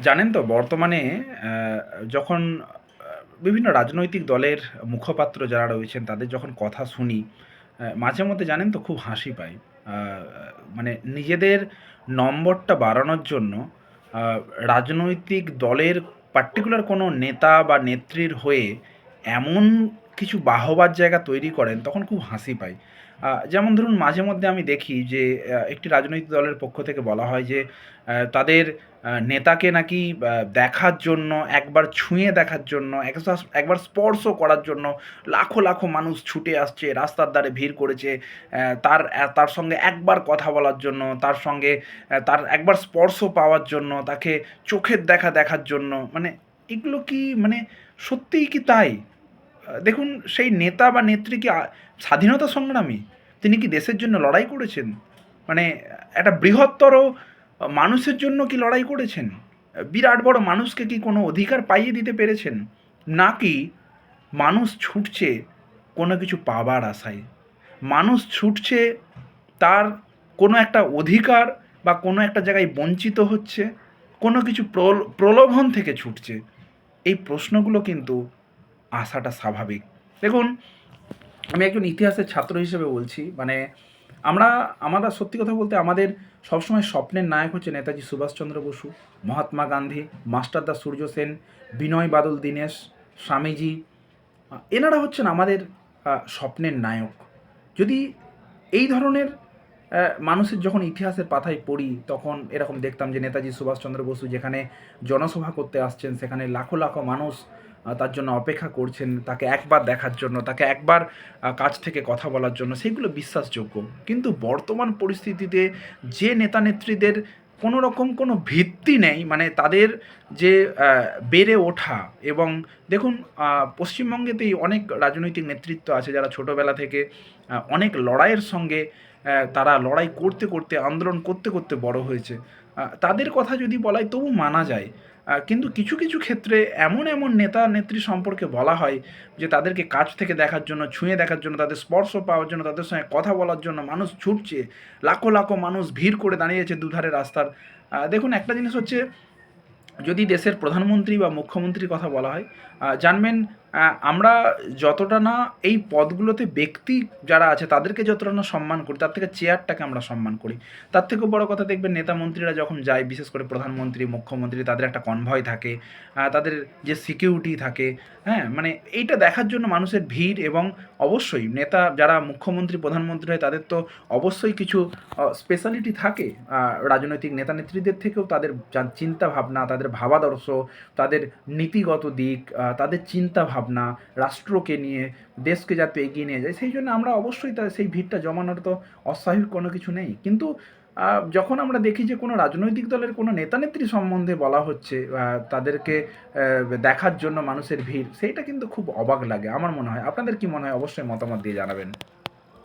জানেন তো বর্তমানে যখন বিভিন্ন রাজনৈতিক দলের মুখপাত্র যারা রয়েছেন তাদের যখন কথা শুনি, মাঝে মধ্যে জানেন তো খুব হাসি। আ মানে নিজেদের নম্বরটা বাড়ানোর জন্য রাজনৈতিক দলের পার্টিকুলার কোনো নেতা বা নেত্রীর হয়ে এমন কিছু বাহবার জায়গা তৈরি করেন তখন খুব হাসি পায়। যেমন ধরুন মাঝে মধ্যে আমি দেখি যে একটি রাজনৈতিক দলের পক্ষ থেকে বলা হয় যে তাদের নেতাকে নাকি দেখার জন্য, একবার ছুঁয়ে দেখার জন্য, একবার স্পর্শ করার জন্য লাখো, লাখো মানুষ ছুটে আসছে, রাস্তার ধারে ভিড় করেছে। তার তার সঙ্গে একবার কথা বলার জন্য, তার সঙ্গে তার একবার স্পর্শ পাওয়ার জন্য, তাকে চোখের দেখা দেখার জন্য। মানে এগুলো কি মানে সত্যিই কি তাই? দেখুন সেই নেতা বা নেত্রী কি স্বাধীনতা সংগ্রামী? তিনি কি দেশের জন্য লড়াই করেছেন? মানে একটা বৃহত্তর মানুষের জন্য কি লড়াই করেছেন? বিরাট বড় মানুষকে কি কোনো অধিকার পাইয়ে দিতে পেরেছেন? নাকি মানুষ ছুটছে কোনো কিছু পাবার আশায়? মানুষ ছুটছে তার কোনো একটা অধিকার বা কোনো একটা জায়গায় বঞ্চিত হচ্ছে, কোনো কিছু প্রলোভন থেকে ছুটছে। এই প্রশ্নগুলো কিন্তু আসাটা স্বাভাবিক। দেখুন আমি একজন ইতিহাসের ছাত্র হিসেবে বলছি মানে আমরা আমরা সত্যি কথা বলতে আমাদের সবসময় স্বপ্নের নায়ক হচ্ছে নেতাজি সুভাষচন্দ্র বসু, মহাত্মা গান্ধী, মাস্টারদা সূর্য সেন, বিনয় বাদল দীনেশ, স্বামীজি। এনারা হচ্ছেন আমাদের স্বপ্নের নায়ক। যদি এই ধরনের মানুষের যখন ইতিহাসের পাতায় পড়ি তখন এরকম দেখতাম যে নেতাজি সুভাষচন্দ্র বসু যেখানে জনসভা করতে আসছেন সেখানে লাখো, লাখো মানুষ তার জন্য অপেক্ষা করছেন। তাকে একবার দেখার জন্য, তাকে একবার কাছ থেকে কথা বলার জন্য সেগুলো বিশ্বাসযোগ্য। কিন্তু বর্তমান পরিস্থিতিতে যে নেতা-নেত্রীদের কোনো রকম কোনো ভিত্তি নেই মানে তাদের যে বেড়ে ওঠা এবং দেখুন পশ্চিমবঙ্গেতেই অনেক রাজনৈতিক নেতৃত্ব আছে যারা ছোটোবেলা থেকে অনেক লড়াইয়ের সঙ্গে তারা লড়াই করতে, করতে আন্দোলন করতে, করতে বড় হয়েছে। তাদের কথা যদি বলা হয় তবু মানা যায়। কিন্তু কিছু, কিছু ক্ষেত্রে এমন, এমন নেতা-নেত্রী সম্পর্কে বলা হয় যে তাদেরকে কাছ থেকে দেখার জন্য, ছুঁয়ে দেখার জন্য, তাদের স্পর্শ পাওয়ার জন্য, তাদের সঙ্গে কথা বলার জন্য মানুষ ছুটছে। লাখো, লাখো মানুষ ভিড় করে দাঁড়িয়ে আছে দুধারে রাস্তার। দেখুন একটা জিনিস হচ্ছে যদি দেশের প্রধানমন্ত্রী বা মুখ্যমন্ত্রীর কথা বলা হয়, জানবেন আমরা যতটা না এই পদগুলোতে ব্যক্তি যারা আছে তাদেরকে যতটা না সম্মান করি তার থেকে চেয়ারটাকে আমরা সম্মান করি। তার থেকেও বড় কথা দেখবেন নেতা-মন্ত্রীরা যখন যায় বিশেষ করে প্রধানমন্ত্রী, মুখ্যমন্ত্রী তাদের একটা কনভয় থাকে। তাদের যে সিকিউরিটি থাকে, হ্যাঁ? মানে এইটা দেখার জন্য মানুষের ভিড় এবং অবশ্যই নেতা যারা মুখ্যমন্ত্রী, প্রধানমন্ত্রী হয় তাদের তো অবশ্যই কিছু স্পেশালিটি থাকে। রাজনৈতিক নেতা-নেত্রীদের থেকেও তাদের চিন্তা ভাবনা তাদের ভাবাদর্শ, তাদের নীতিগত দিক, তাদের চিন্তাভাবনা, রাষ্ট্রকে নিয়ে দেশকে যাতে এগিয়ে নিয়ে যায় সেই জন্য আমরা অবশ্যই তার সেই ভিড়টা জমানোর তো অস্বাভাবিক কোনো কিছু নেই। কিন্তু যখন আমরা দেখি যে কোনো রাজনৈতিক দলের কোনো নেতা-নেত্রী সম্বন্ধে বলা হচ্ছে তাদেরকে দেখার জন্য মানুষের ভিড় সেইটা কিন্তু খুব অবাক লাগে আমার মনে হয়। আপনাদের কি মনে হয় অবশ্যই মতামত দিয়ে জানাবেন।